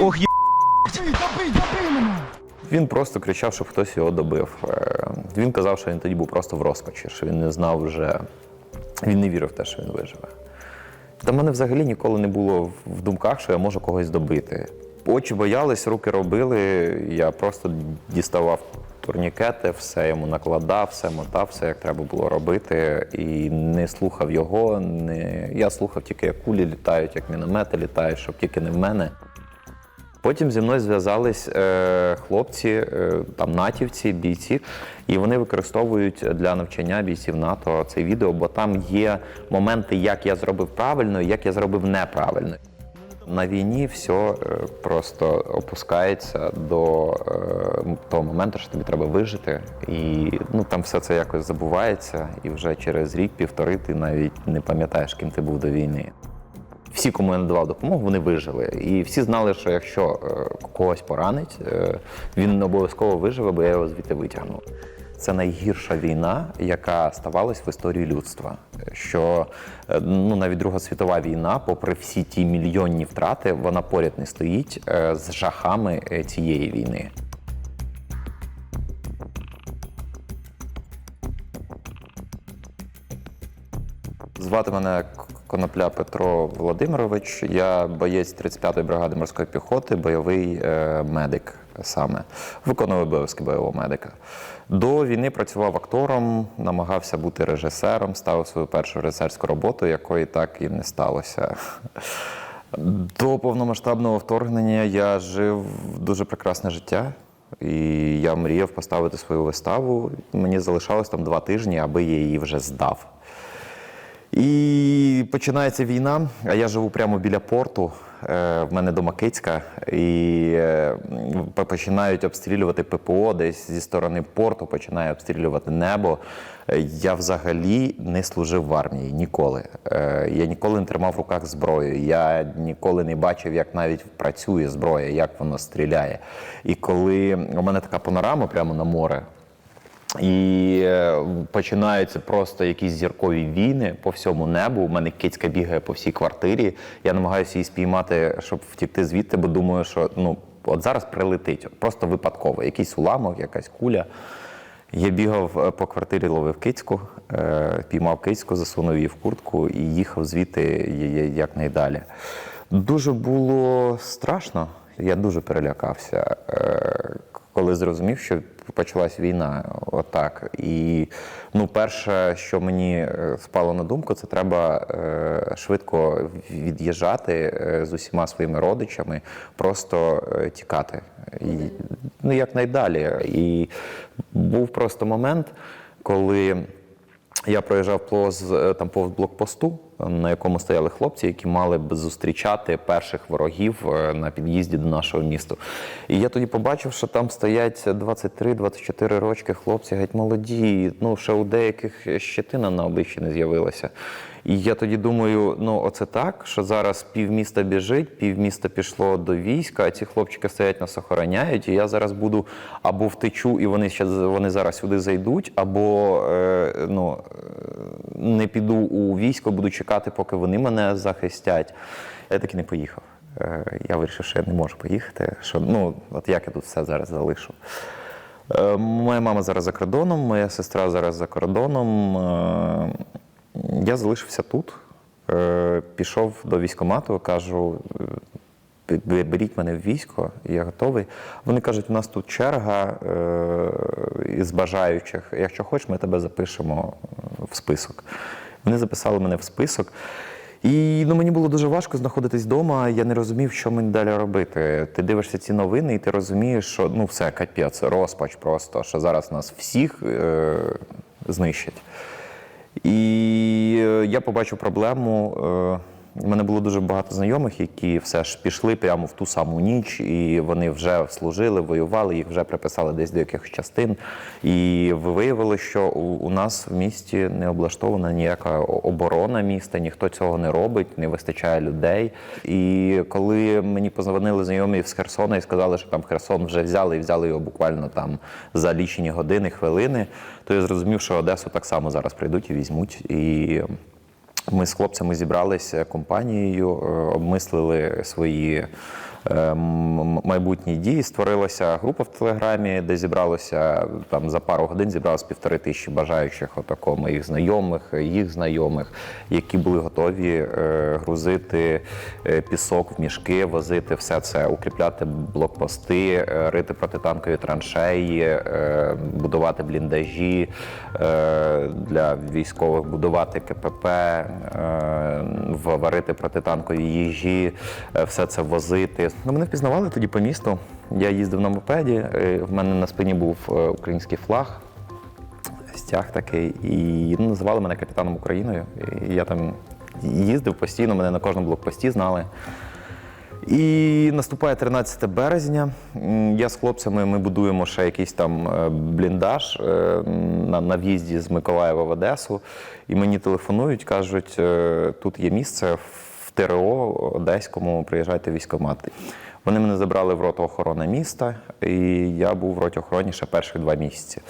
Ох, є... Він просто кричав, щоб хтось його добив. Е, Він казав, що він тоді був просто в розпачі, що він не знав вже, він не вірив в те, що він виживе. Та мене взагалі ніколи не було в думках, що я можу когось добити. Очі боялись, руки робили. Я просто діставав турнікети, все йому накладав, все мотав, все як треба було робити. І не слухав його. Не... Я слухав тільки, як кулі літають, як міномети літають, щоб тільки не в мене. Потім зі мною зв'язались е, хлопці, е, там натівці, бійці, і вони використовують для навчання бійців НАТО це відео, бо там є моменти, як я зробив правильно і як я зробив неправильно. На війні все просто опускається до е, того моменту, що тобі треба вижити, і ну там все це якось забувається, і вже через рік-півтори ти навіть не пам'ятаєш, ким ти був до війни. Всі, кому я надавав допомогу, вони вижили. І всі знали, що якщо е, когось поранить, е, він не обов'язково виживе, бо я його звідти витягну. Це найгірша війна, яка ставалась в історії людства. Що е, ну навіть Друга світова війна, попри всі ті мільйонні втрати, вона поряд не стоїть е, з жахами е, цієї війни. Звати мене Конопля Петро Володимирович. Я боєць 35-ї бригади морської піхоти, бойовий е, медик саме. Виконував обов'язки бойового медика. До війни працював актором, намагався бути режисером, ставив свою першу режисерську роботу, якої так і не сталося. До повномасштабного вторгнення я жив дуже прекрасне життя. І я мріяв поставити свою виставу. Мені залишалось там два тижні, аби я її вже здав. І починається війна, а я живу прямо біля порту. е, В мене дома Кицька, і е, починають обстрілювати ППО десь зі сторони порту, починає обстрілювати небо. Е, Я взагалі не служив в армії ніколи. Я ніколи не тримав в руках зброю. Я ніколи не бачив, як навіть працює зброя, як воно стріляє. І коли у мене така панорама прямо на море. І е, починаються просто якісь зіркові війни по всьому небу. У мене кицька бігає по всій квартирі. Я намагаюся її спіймати, щоб втікти звідти, бо думаю, що ну от зараз прилетить, просто випадково, якийсь уламок, якась куля. Я бігав е, по квартирі, ловив кицьку, е, піймав кицьку, засунув її в куртку і їхав звідти якнайдалі. Дуже було страшно. Я дуже перелякався, коли зрозумів, що почалась війна. Отак. І ну, перше, що мені е, спало на думку, це треба е, швидко від'їжджати е, з усіма своїми родичами, просто тікати. І, ну, якнайдалі. І був просто момент, коли. Я проїжджав повз там повз блокпосту, на якому стояли хлопці, які мали б зустрічати перших ворогів е, на під'їзді до нашого міста. І я тоді побачив, що там стоять 23-24 рочки хлопці, геть молоді. Ну ще у деяких щетина на обличчі не з'явилася. І я тоді думаю, ну оце так, що зараз півміста біжить, півміста пішло до війська, а ці хлопчики стоять нас охороняють, і я зараз буду або втечу, і вони ще вони зараз сюди зайдуть, або е, ну, е, не піду у військо, буду чекати, поки вони мене захистять. Я так і не поїхав. Е, я вирішив, що я не можу поїхати. Що, ну, от як я тут все зараз залишу. Е, Моя мама зараз за кордоном, моя сестра зараз за кордоном. Е, Я залишився тут, е, пішов до військкомату, кажу, беріть мене в військо, я готовий. Вони кажуть, у нас тут черга е, із бажаючих. Якщо хочеш, ми тебе запишемо в список. Вони записали мене в список. І ну, мені було дуже важко знаходитись вдома. Я не розумів, що мені далі робити. Ти дивишся ці новини, і ти розумієш, що ну все, капець, розпач просто, що зараз нас всіх е, знищать. І е, я побачив проблему. У мене було дуже багато знайомих, які все ж пішли прямо в ту саму ніч, і вони вже служили, воювали, їх вже приписали десь до якихось частин. І виявили, що у нас в місті не облаштована ніяка оборона міста, ніхто цього не робить, не вистачає людей. І коли мені позвонили знайомі з Херсона і сказали, що там Херсон вже взяли і взяли його буквально там за лічені години, хвилини, то я зрозумів, що Одесу так само зараз прийдуть і візьмуть. І ми з хлопцями зібралися компанією, е, обмислили свої майбутні дії. Створилася група в Телеграмі, де зібралося там за пару годин зібралось півтори тисячі бажаючих, отако моїх знайомих, їх знайомих, які були готові е, грузити е, пісок в мішки, возити все це, укріпляти блокпости, е, рити протитанкові траншеї, е, будувати бліндажі е, для військових, будувати КПП, е, варити протитанкові їжі, е, все це возити. Ну, мене впізнавали тоді по місту. Я їздив на мопеді, е, в мене на спині був е, український флаг стяг такий, і ну, називали мене капітаном Україною. І я там їздив постійно, мене на кожному блокпості знали. І наступає 13 березня. Я з хлопцями ми будуємо ще якийсь там е, бліндаж на, на в'їзді з Миколаєва в Одесу. І мені телефонують, кажуть, тут є місце ТРО Одеському, приїжджайте в. Вони мене забрали в роту охорони міста, і я був в роті охороні ще перші два місяці.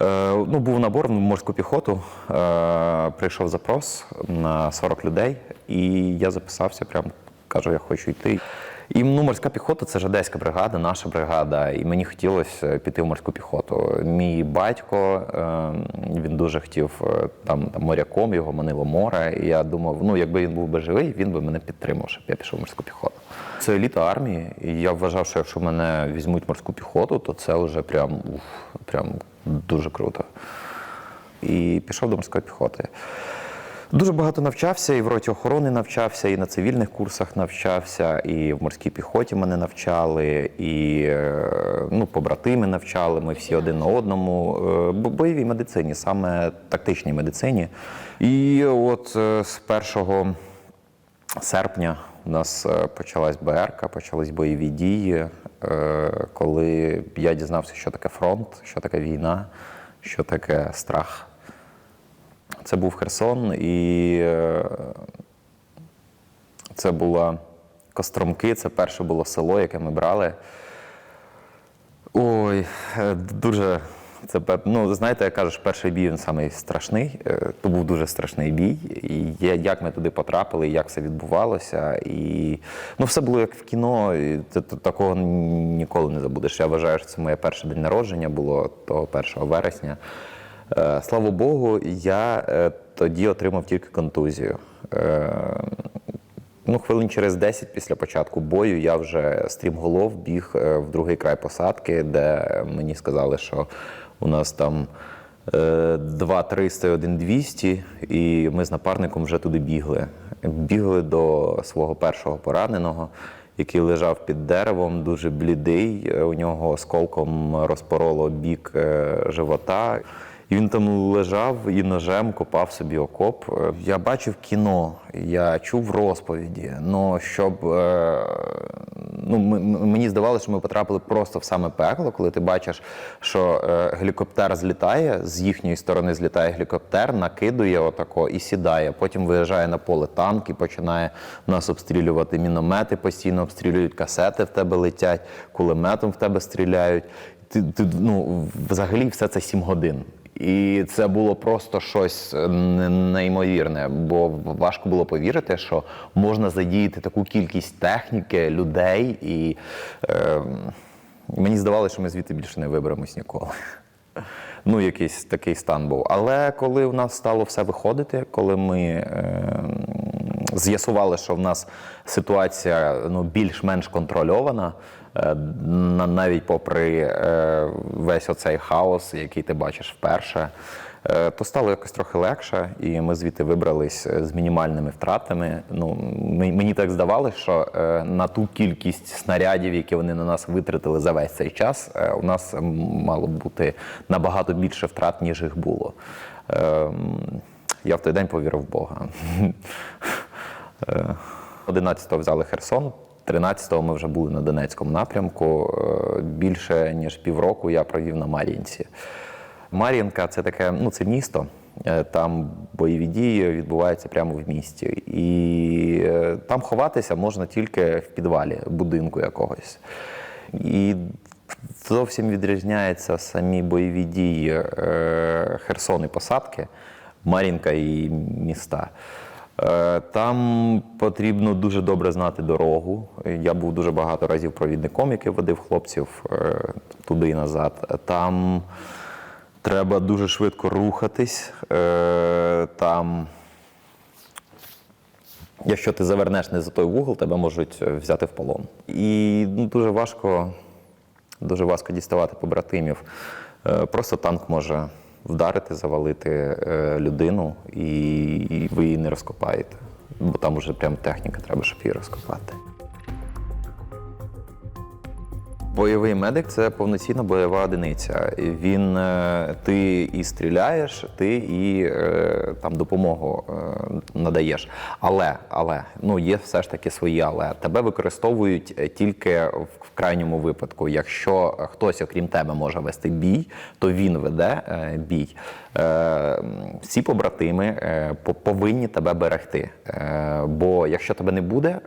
Е, ну, був набор в морську піхоту. Е, прийшов запрос на 40 людей, і я записався, прям кажу, я хочу йти. І ну, морська піхота це ж одеська бригада, наша бригада, і мені хотілося піти в морську піхоту. Мій батько е, він дуже хотів е, там, там моряком, його манило море. І я думав, ну якби він був би живий, він би мене підтримав, щоб я пішов в морську піхоту. Це еліта армії, і я вважав, що якщо мене візьмуть морську піхоту, то це вже прям, уф, прям дуже круто. І пішов до морської піхоти. Дуже багато навчався, і в роті охорони навчався, і на цивільних курсах навчався, і в морській піхоті мене навчали, і е, ну, побратими навчали. Ми всі один на одному. Е, Бойовій медицині, саме тактичній медицині. І от е, з першого серпня у нас почалась БРК, почались бойові дії, коли я дізнався, що таке фронт, що таке війна, що таке страх. Це був Херсон, і е, це була Костромки, це перше було село, яке ми брали. Ой, е, дуже. Це ну, знаєте, як кажеш, перший бій він самий страшний. Е, То був дуже страшний бій. І як ми туди потрапили, як все відбувалося. І ну, все було як в кіно. І ти такого ніколи не забудеш. Я вважаю, що це моє перше день народження було того 1 вересня. Е, Слава Богу, я е, тоді отримав тільки контузію. Е, Ну, хвилин через 10 після початку бою я вже стрімголов біг в другий край посадки, де мені сказали, що у нас там е, 2 300 і 1 200, і ми з напарником вже туди бігли. Бігли до свого першого пораненого, який лежав під деревом, дуже блідий. У нього осколком розпороло бік живота. І він там лежав і ножем копав собі окоп. Е, Я бачив кіно, я чув розповіді. Ну щоб е, ну м- м- мені здавалося, що ми потрапили просто в саме пекло, коли ти бачиш, що е, гелікоптер злітає з їхньої сторони, злітає гелікоптер, накидує отако і сідає. Потім виїжджає на поле танк і починає нас обстрілювати. Міномети постійно обстрілюють, касети в тебе летять, кулеметом в тебе стріляють. Ти, ти ну взагалі все це 7 годин. І це було просто щось е, неймовірне, бо важко було повірити, що можна задіяти таку кількість техніки, людей, і е, мені здавалося, що ми звідти більше не виберемось ніколи. Ну, якийсь такий стан був. Але коли в нас стало все виходити, коли ми е, з'ясували, що в нас ситуація ну, більш-менш контрольована, на- навіть попри е, весь оцей хаос, який ти бачиш вперше, е, то стало якось трохи легше, і ми звідти вибрались з мінімальними втратами. Ну, мені так здавалося, що е, на ту кількість снарядів, які вони на нас витратили за весь цей час, е, у нас мало бути набагато більше втрат, ніж їх було. Ем, Я в той день повірив в Бога. Е, 11-го взяли Херсон, 13-го ми вже були на Донецькому напрямку. Е, Більше ніж півроку я провів на Мар'їнці. Мар'їнка це таке, ну це місто. Е, Там бойові дії відбуваються прямо в місті. І е, там ховатися можна тільки в підвалі будинку якогось. І зовсім відрізняються самі бойові дії Херсон і посадки, Мар'їнка і міста. Е, Там потрібно дуже добре знати дорогу. Я був дуже багато разів провідником, який водив хлопців е, туди і назад. Там треба дуже швидко рухатись. Е, Там, якщо ти завернеш не за той вугол, тебе можуть взяти в полон. І ну, дуже важко, дуже важко діставати побратимів. Просто танк може вдарити, завалити е, людину, і, ви її не розкопаєте. Бо там вже прям техніка, треба, щоб її розкопати. Бойовий медик це повноцінна бойова одиниця. Він е, ти і стріляєш, ти і е, там допомогу е, надаєш. Але, але ну є все ж таки свої, але тебе використовують тільки в крайньому випадку. Якщо хтось, окрім тебе, може вести бій, то він веде бій. Всі побратими по- повинні тебе берегти. Бо якщо тебе не буде,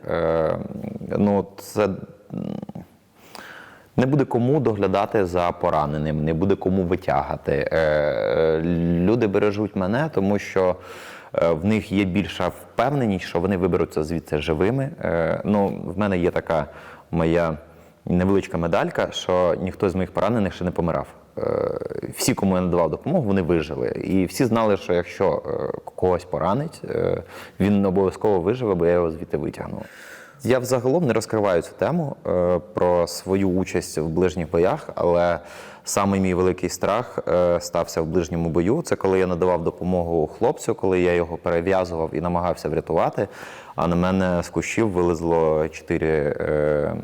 ну це. Не буде кому доглядати за пораненим, не буде кому витягати. Е, е, Люди бережуть мене, тому що е, в них є більша впевненість, що вони виберуться звідси живими. Ну, в мене є така моя невеличка медалька, що ніхто з моїх поранених ще не помирав. Всі, кому я надавав допомогу, вони вижили. І всі знали, що якщо когось поранить, він обов'язково виживе, бо я його звідти витягну. Я взагалом не розкриваю цю тему е, про свою участь в ближніх боях, але самий мій великий страх е, стався в ближньому бою. Це коли я надавав допомогу хлопцю, коли я його перев'язував і намагався врятувати. А на мене з кущів вилезло чотири, е,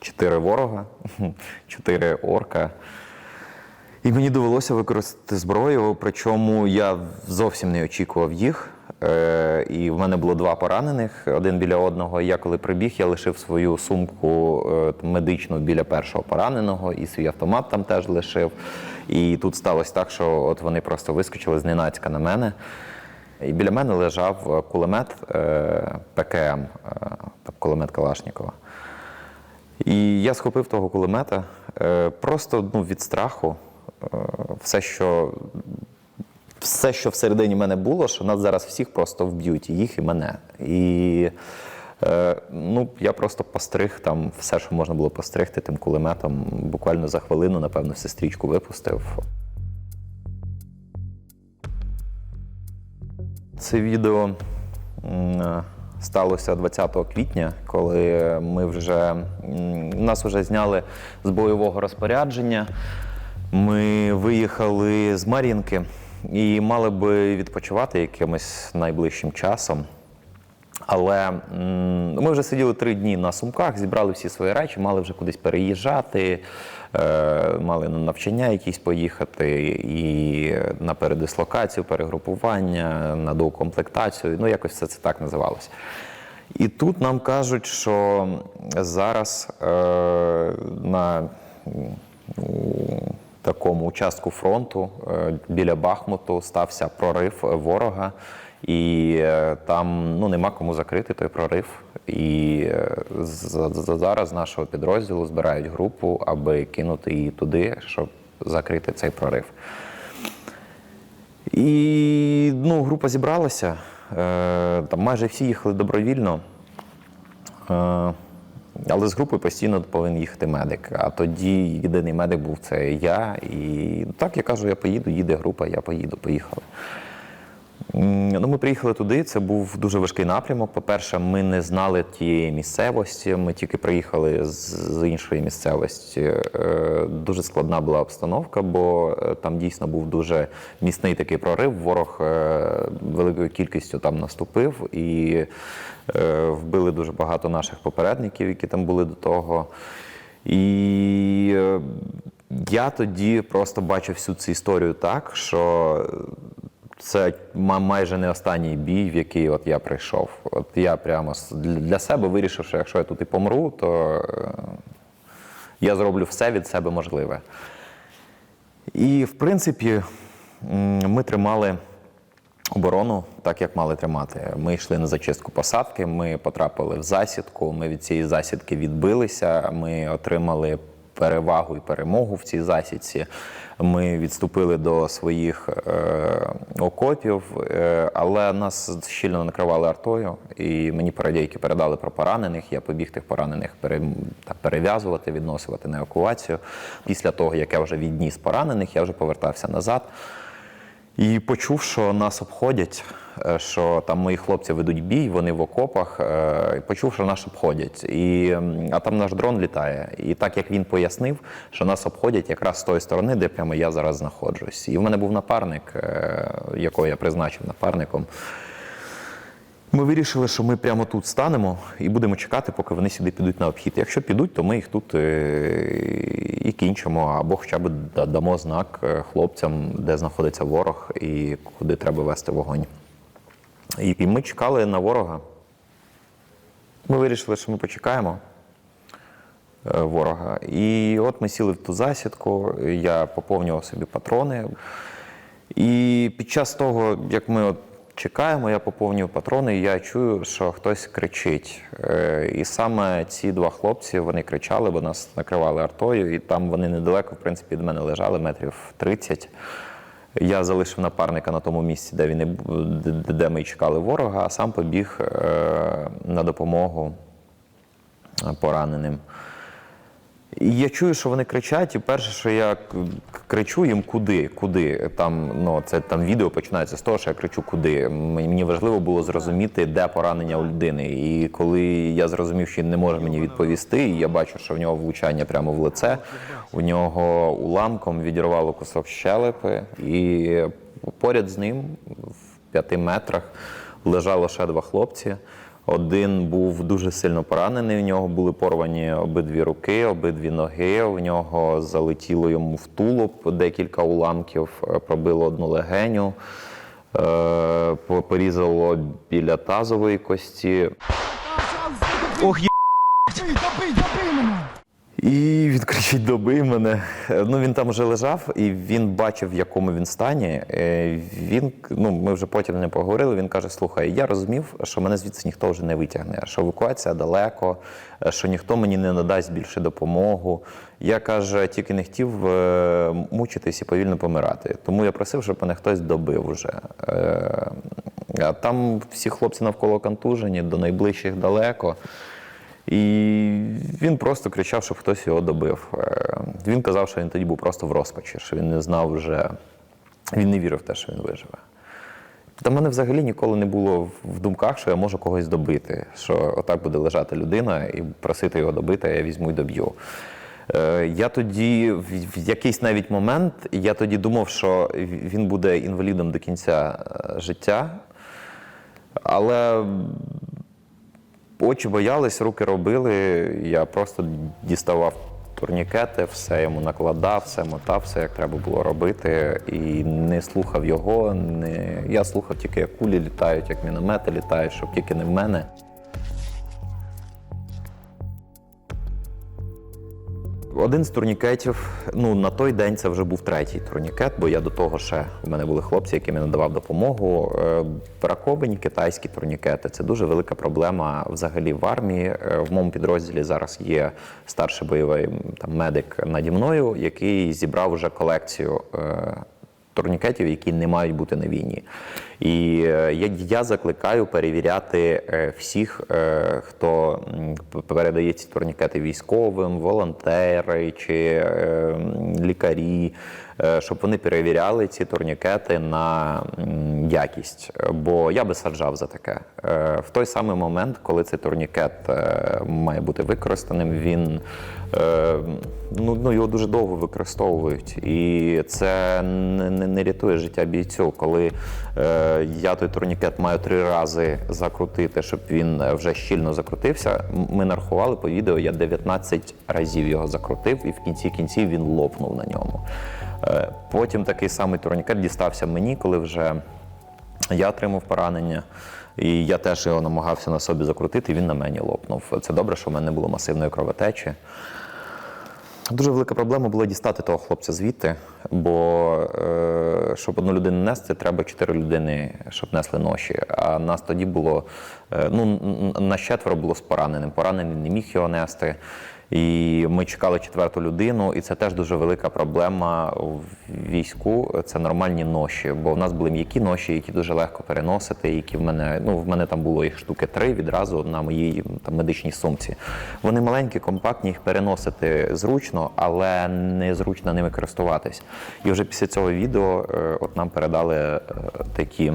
чотири ворога, чотири орка. І мені довелося використати зброю, причому я зовсім не очікував їх. Е, і в мене було два поранених, один біля одного. Я коли прибіг, я лишив свою сумку е, медичну біля першого пораненого, і свій автомат там теж лишив. І тут сталося так, що от вони просто вискочили зненацька на мене. І біля мене лежав е, кулемет ПКМ, е, кулемет Калашнікова. І я схопив того кулемета просто ну, від страху. Все, що, все, що всередині мене було, що нас зараз всіх просто вб'ють, і їх і мене. І е, ну, я просто постриг там все, що можна було постригти тим кулеметом. Буквально за хвилину, напевно, сестрічку випустив. Це відео сталося 20 квітня, коли ми вже нас вже зняли з бойового розпорядження. Ми виїхали з Мар'їнки і мали би відпочивати якимось найближчим часом. Але ми вже сиділи три дні на сумках, зібрали всі свої речі, мали вже кудись переїжджати, е, мали на навчання якісь поїхати, і на передислокацію, перегрупування, на доукомплектацію. Ну, якось все це так називалося. І тут нам кажуть, що зараз е, на такому участку фронту е, біля Бахмуту стався прорив ворога, і е, там ну, нема кому закрити той прорив. І е, за- за- зараз нашого підрозділу збирають групу, аби кинути її туди, щоб закрити цей прорив. І ну, група зібралася. Там майже всі їхали добровільно. Але з групою постійно повинен їхати медик. А тоді єдиний медик був це я. І так я кажу, я поїду, їде група, я поїду, поїхали. Ну, ми приїхали туди. Це був дуже важкий напрямок. По-перше, ми не знали тієї місцевості. Ми тільки приїхали з, іншої місцевості. Е, Дуже складна була обстановка, бо е, там дійсно був дуже міцний такий прорив. Ворог е, великою кількістю там наступив і вбили дуже багато наших попередників, які там були до того. І я тоді просто бачив всю цю історію так, що це майже не останній бій, в який от я прийшов. От я прямо для себе вирішив, що якщо я тут і помру, то е, я зроблю все від себе можливе. І, в принципі, ми тримали оборону так, як мали тримати. Ми йшли на зачистку посадки, ми потрапили в засідку, ми від цієї засідки відбилися, ми отримали перевагу і перемогу в цій засідці. Ми відступили до своїх е, окопів, е, але нас щільно накривали артою, і мені парадійки передали про поранених. Я побіг тих поранених пере, так, перев'язувати, відносувати на евакуацію. Після того, як я вже відніс поранених, я вже повертався назад. І почув, що нас обходять, е, що там мої хлопці ведуть бій, вони в окопах. е, Почув, що нас обходять. І, а там наш дрон літає. І так як він пояснив, що нас обходять якраз з тої сторони, де прямо я зараз знаходжусь. І в мене був напарник, е, якого я призначив напарником. Ми вирішили, що ми прямо тут станемо і будемо чекати, поки вони сюди підуть на обхід. Якщо підуть, то ми їх тут е, і кінчимо, або хоча б дамо знак е, хлопцям, де знаходиться ворог і куди треба вести вогонь. І ми чекали на ворога. Ми вирішили, що ми почекаємо е, ворога. І от ми сіли в ту засідку, я поповнював собі патрони. І під час того, як ми от чекаємо, я поповнюю патрони, і я чую, що хтось кричить. Е, І саме ці два хлопці вони кричали, бо нас накривали артою, і там вони недалеко, в принципі, від мене лежали, метрів 30. Я залишив напарника на тому місці, де він де- ми чекали ворога, а сам побіг е, на допомогу пораненим. І я чую, що вони кричать, і перше, що я кричу їм куди, куди. Там, ну, це там відео починається з того, що я кричу куди. Мені важливо було зрозуміти, де поранення у людини. І коли я зрозумів, що він не може мені відповісти, і я бачу, що в нього влучання прямо в лице, у нього уламком відірвало кусок щелепи, і поряд з ним, в п'яти метрах, лежало ще два хлопці. Один був дуже сильно поранений. У нього були порвані обидві руки, обидві ноги. У нього залетіло йому в тулуб декілька уламків, е, пробило одну легеню, е, порізало біля тазової кості. Ох. І він кричить: добий мене. Ну він там вже лежав, і він бачив, в якому він стані. Е, Він ну ми вже потім не поговорили. Він каже: Слухай, я розумів, що мене звідси ніхто вже не витягне, що евакуація далеко, е, що ніхто мені не надасть більше допомогу. Я каже, тільки не хотів е, мучитись і повільно помирати. Тому я просив, щоб мене хтось добив. Е, А там всі хлопці навколо контужені, до найближчих далеко. І він просто кричав, щоб хтось його добив. Е, Він казав, що він тоді був просто в розпачі, що він не знав вже, він не вірив в те, що він виживе. Та мене взагалі ніколи не було в думках, що я можу когось добити, що отак буде лежати людина і просити його добити, а я візьму і доб'ю. Е, Я тоді, в в якийсь навіть момент, я тоді думав, що він буде інвалідом до кінця е, життя. Але очі боялись, руки робили. Я просто діставав турнікети, все йому накладав, все мотав, все як треба було робити. І не слухав його. Не... Я слухав тільки, як кулі літають, як міномети літають, щоб тільки не в мене. Один з турнікетів, ну на той день це вже був третій турнікет, бо я до того ще в мене були хлопці, яким я надавав допомогу. Е, Браковані китайські турнікети. Це дуже велика проблема взагалі в армії. Е, В моєму підрозділі зараз є старший бойовий там медик наді мною, який зібрав вже колекцію. е, Турнікетів, які не мають бути на війні, і е, я, я закликаю перевіряти е, всіх, е, хто передає ці турнікети військовим, волонтери чи лікарі, щоб вони перевіряли ці турнікети на якість. Бо я би саджав за таке. В той самий момент, коли цей турнікет має бути використаним, він ну, ну, його дуже довго використовують. І це не, не, рятує життя бійцю. Коли я той турнікет маю три рази закрутити, щоб він е, вже щільно закрутився. Ми нарахували по відео, я 19 разів його закрутив, і в кінці кінців він лопнув на ньому. Е, Потім такий самий турнікет дістався мені, коли вже я отримав поранення. І я теж його намагався на собі закрутити, і він на мені лопнув. Це добре, що в мене не було масивної кровотечі. Дуже велика проблема була дістати того хлопця звідти, бо е, щоб одну людину нести, треба чотири людини, щоб несли ноші. А нас тоді було е, ну на четверо було з пораненим. Поранений не міг його нести. І ми чекали четверту людину, і це теж дуже велика проблема в війську. Це нормальні ноші. Бо в нас були м'які ноші, які дуже легко переносити. Які в мене ну в мене там було їх штуки три відразу на моїй там медичній сумці. Вони маленькі, компактні, їх переносити зручно, але незручно ними користуватись. І вже після цього відео е, от нам передали е, такі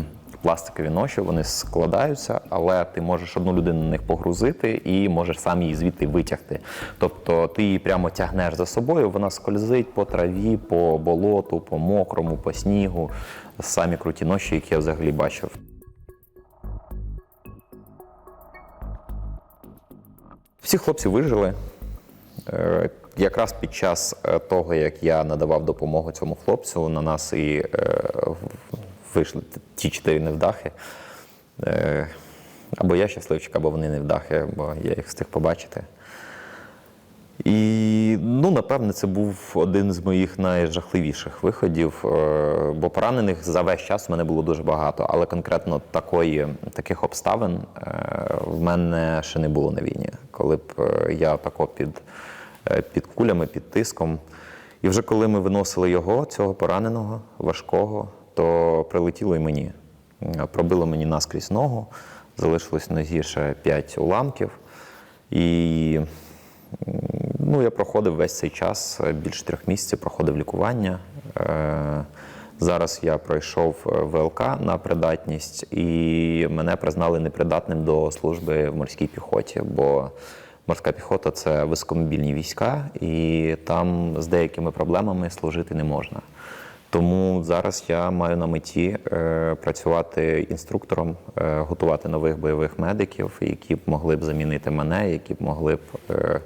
пластикові ноші, вони складаються, але ти можеш одну людину на них погрузити і можеш сам її звідти витягти. Тобто ти її прямо тягнеш за собою, вона скользить по траві, по болоту, по мокрому, по снігу. Самі круті ноші, які я взагалі бачив. Всі хлопці вижили. Е, Якраз під час е, того, як я надавав допомогу цьому хлопцю, на нас і е, вийшли ті чотири невдахи. Е, Або я щасливчик, або вони невдахи, бо я їх встиг побачити. І ну, напевне, це був один з моїх найжахливіших виходів, е, бо поранених за весь час в мене було дуже багато, але конкретно такої, таких обставин е, в мене ще не було на війні, коли б я тако під, під кулями, під тиском. І вже коли ми виносили його, цього пораненого, важкого, то прилетіло і мені. Пробило мені наскрізь ногу, залишилось нозі ще 5 уламків. І Ну, я проходив весь цей час, е, більше трьох місяців проходив лікування. Е, Зараз я пройшов е, ВЛК на придатність, і мене признали непридатним до служби в морській піхоті, бо морська піхота це високомобільні війська, і там з деякими проблемами служити не можна. Тому зараз я маю на меті е, працювати інструктором, е, готувати нових бойових медиків, які б могли б замінити мене, які б могли б е,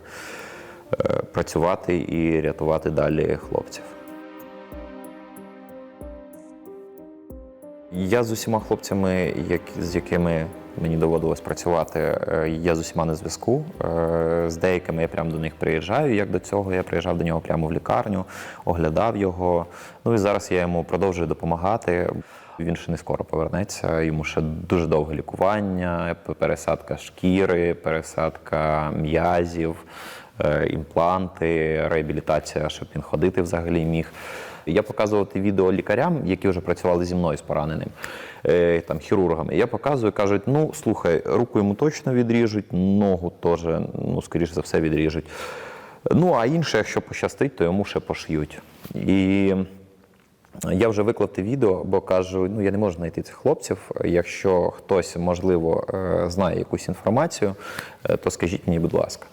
працювати і рятувати далі хлопців. Я з усіма хлопцями, з якими мені доводилось працювати, е, я з усіма на зв'язку. Е, З деякими я прямо до них приїжджаю. Як до цього, я приїжджав до нього прямо в лікарню, оглядав його. Ну і зараз я йому продовжую допомагати. Він ще не скоро повернеться. Йому ще дуже довге лікування, пересадка шкіри, пересадка м'язів, е, імпланти, реабілітація, щоб він ходити взагалі міг. Я показувати відео лікарям, які вже працювали зі мною з пораненим, е, там хірургами. Я показую, кажуть: ну слухай, руку йому точно відріжуть, ногу теж, ну скоріш за все, відріжуть. Ну а інше, якщо пощастить, то йому ще пошиють. І я вже виклав те відео, бо кажу, ну я не можу знайти цих хлопців. Якщо хтось, можливо, е, знає якусь інформацію, е, то скажіть мені, будь ласка.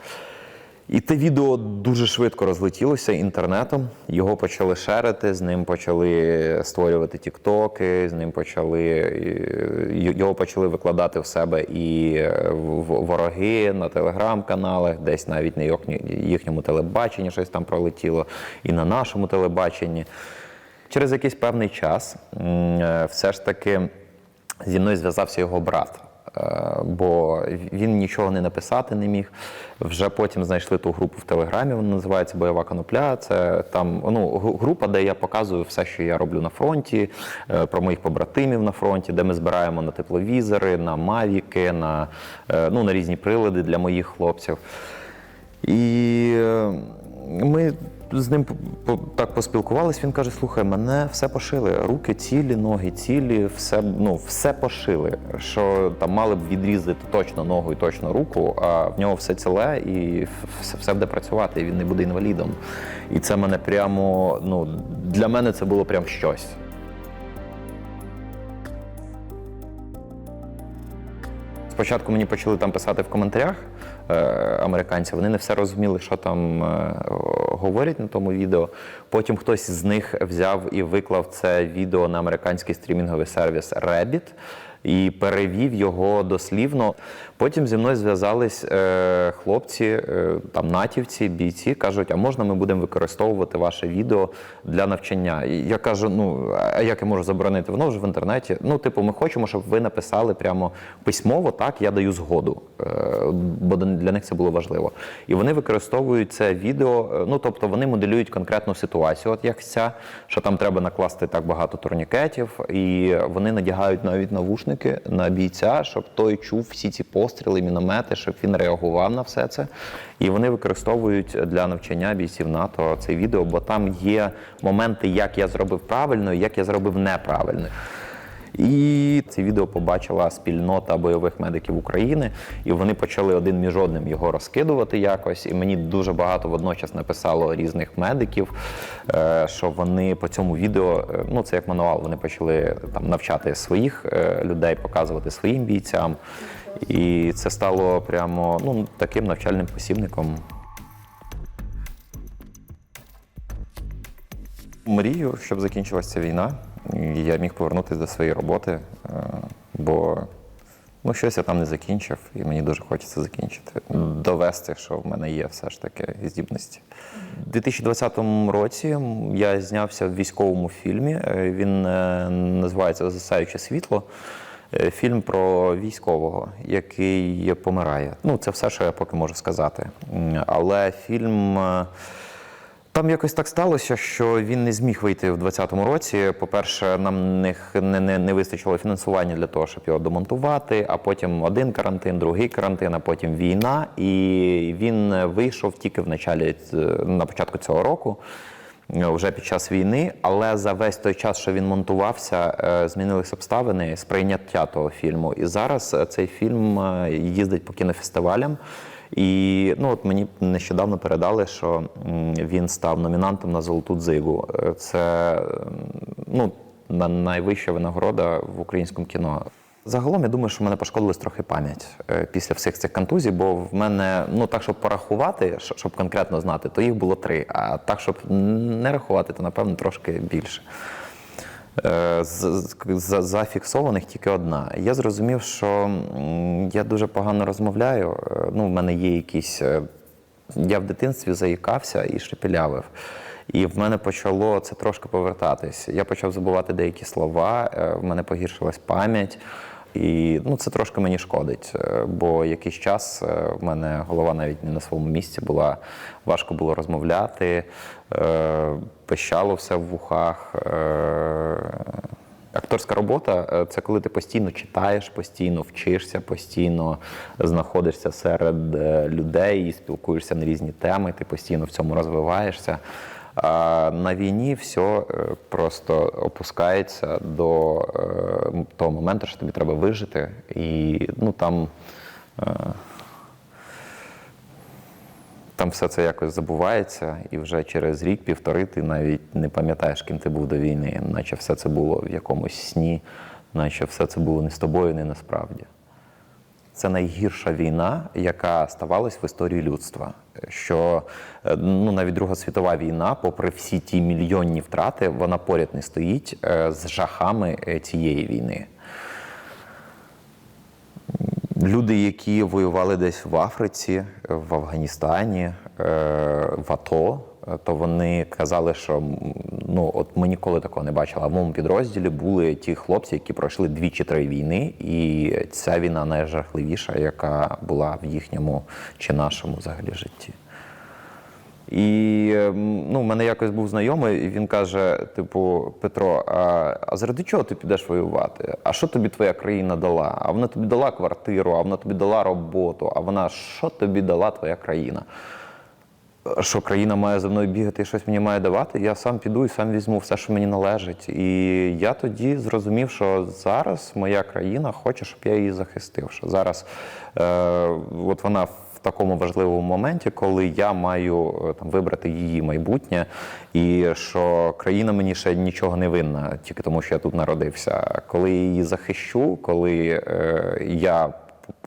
І те відео дуже швидко розлетілося інтернетом. Його почали шерити, з ним почали створювати тіктоки, з ним почали його почали викладати в себе і е, вороги на телеграм-каналах, десь навіть на їхньому телебаченні щось там пролетіло, і на нашому телебаченні. Через якийсь певний час е, все ж таки зі мною зв'язався його брат. Е, Бо він нічого не написати не міг. Вже потім знайшли ту групу в Телеграмі, вона називається Бойова конопля. Це там ну, група, де я показую все, що я роблю на фронті, е, про моїх побратимів на фронті, де ми збираємо на тепловізори, на мавіки, на, е, ну, на різні прилади для моїх хлопців. І ми з ним так поспілкувалися. Він каже: слухай, мене все пошили. Руки цілі, ноги цілі, все, ну, все пошили. Що там мали б відрізати точно ногу і точно руку, а в нього все ціле і все, все буде працювати, і він не буде інвалідом. І це мене прямо, ну, для мене це було прям щось. Спочатку мені почали там писати в коментарях е, американці, вони не все розуміли, що там е, говорять на тому відео. Потім хтось з них взяв і виклав це відео на американський стрімінговий сервіс Reddit і перевів його дослівно. Потім зі мною зв'язались е, хлопці, е, там натівці, бійці, кажуть, а можна ми будемо використовувати ваше відео для навчання? І я кажу, ну а як я можу заборонити? Воно вже в інтернеті. Ну, типу, ми хочемо, щоб ви написали прямо письмово, так, я даю згоду, е, бо для них це було важливо. І вони використовують це відео, е, ну тобто вони моделюють конкретну ситуацію, от як ця, що там треба накласти так багато турнікетів, і вони надягають навіть навушники на бійця, щоб той чув всі ці постріли, міномети, щоб він реагував на все це. І вони використовують для навчання бійців НАТО це відео, бо там є моменти, як я зробив правильно, і як я зробив неправильно. І це відео побачила спільнота бойових медиків України, і вони почали один між одним його розкидувати якось. І мені дуже багато водночас написало різних медиків, е, що вони по цьому відео, е, ну це як мануал, вони почали там навчати своїх е, людей, показувати своїм бійцям. І це стало прямо ну, таким навчальним посібником. Мрію, щоб закінчилася війна, і я міг повернутися до своєї роботи, е, бо ну, щось я там не закінчив, і мені дуже хочеться закінчити. Довести, що в мене є все ж таки здібності. У 2020 році я знявся в військовому фільмі. Е, Він е, називається Засаюче світло. Е, Фільм про військового, який помирає. Ну, це все, що я поки можу сказати. Але фільм. е, там якось так сталося, що він не зміг вийти в 2020 році. По-перше, нам не, не, не, вистачило фінансування для того, щоб його домонтувати. А потім один карантин, другий карантин, а потім війна. І він вийшов тільки в началі на початку цього року. Е, Вже під час війни, але за весь той час, що він монтувався, е, змінились обставини сприйняття того фільму. І зараз е, цей фільм їздить по кінофестивалям. І ну от мені нещодавно передали, що він став номінантом на золоту дзигу. Це ну, найвища винагорода в українському кіно. Загалом я думаю, що мене пошкодилась трохи пам'ять е, після всіх цих контузій, бо в мене, ну так, щоб порахувати, щоб конкретно знати, то їх було три. А так, щоб не рахувати, то напевно трошки більше. Е, Зафіксованих тільки одна. Я зрозумів, що я дуже погано розмовляю. Е, Ну, в мене є якісь. Я в дитинстві заїкався і шепелявив. І в мене почало це трошки повертатись. Я почав забувати деякі слова, в мене погіршилась пам'ять. І ну, це трошки мені шкодить, е, бо якийсь час е, в мене голова навіть не на своєму місці була, важко було розмовляти, е, пищало все в вухах. Акторська робота це коли ти постійно читаєш, постійно вчишся, постійно знаходишся серед людей і спілкуєшся на різні теми, ти постійно в цьому розвиваєшся. А на війні все просто опускається до е, того моменту, що тобі треба вижити, і ну там. е, там все це якось забувається, і вже через рік-півтори ти навіть не пам'ятаєш, ким ти був до війни, наче все це було в якомусь сні, наче все це було не з тобою, не насправді. Це найгірша війна, яка ставалась в історії людства. Що е, ну, навіть Друга світова війна, попри всі ті мільйонні втрати, вона поряд не стоїть е, з жахами е, цієї війни. Люди, які воювали десь в Африці, в Афганістані, в АТО, то вони казали, що ну от ми ніколи такого не бачили. А в моєму підрозділі були ті хлопці, які пройшли дві чи три війни, і ця війна найжахливіша, яка була в їхньому чи нашому взагалі житті. І ну, в мене якось був знайомий, і він каже: типу, Петро, а, а заради чого ти підеш воювати? А що тобі твоя країна дала? А вона тобі дала квартиру, а вона тобі дала роботу, а вона що тобі дала твоя країна? Що країна має за мною бігати і щось мені має давати, я сам піду і сам візьму все, що мені належить. І я тоді зрозумів, що зараз моя країна хоче, щоб я її захистив. Що зараз е, от вона в такому важливому моменті, коли я маю е, там вибрати її майбутнє, і що країна мені ще нічого не винна, тільки тому, що я тут народився. Коли я її захищу, коли е, я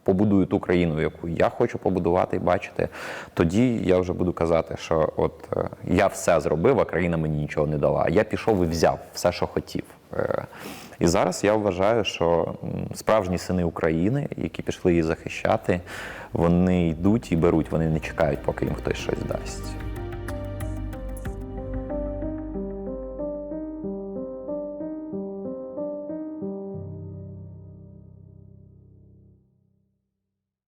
побудую ту країну, яку я хочу побудувати і бачити, тоді я вже буду казати, що от е, я все зробив, а країна мені нічого не дала. Я пішов і взяв все, що хотів. Е, І зараз я вважаю, що справжні сини України, які пішли її захищати, вони йдуть і беруть, вони не чекають, поки їм хтось щось дасть.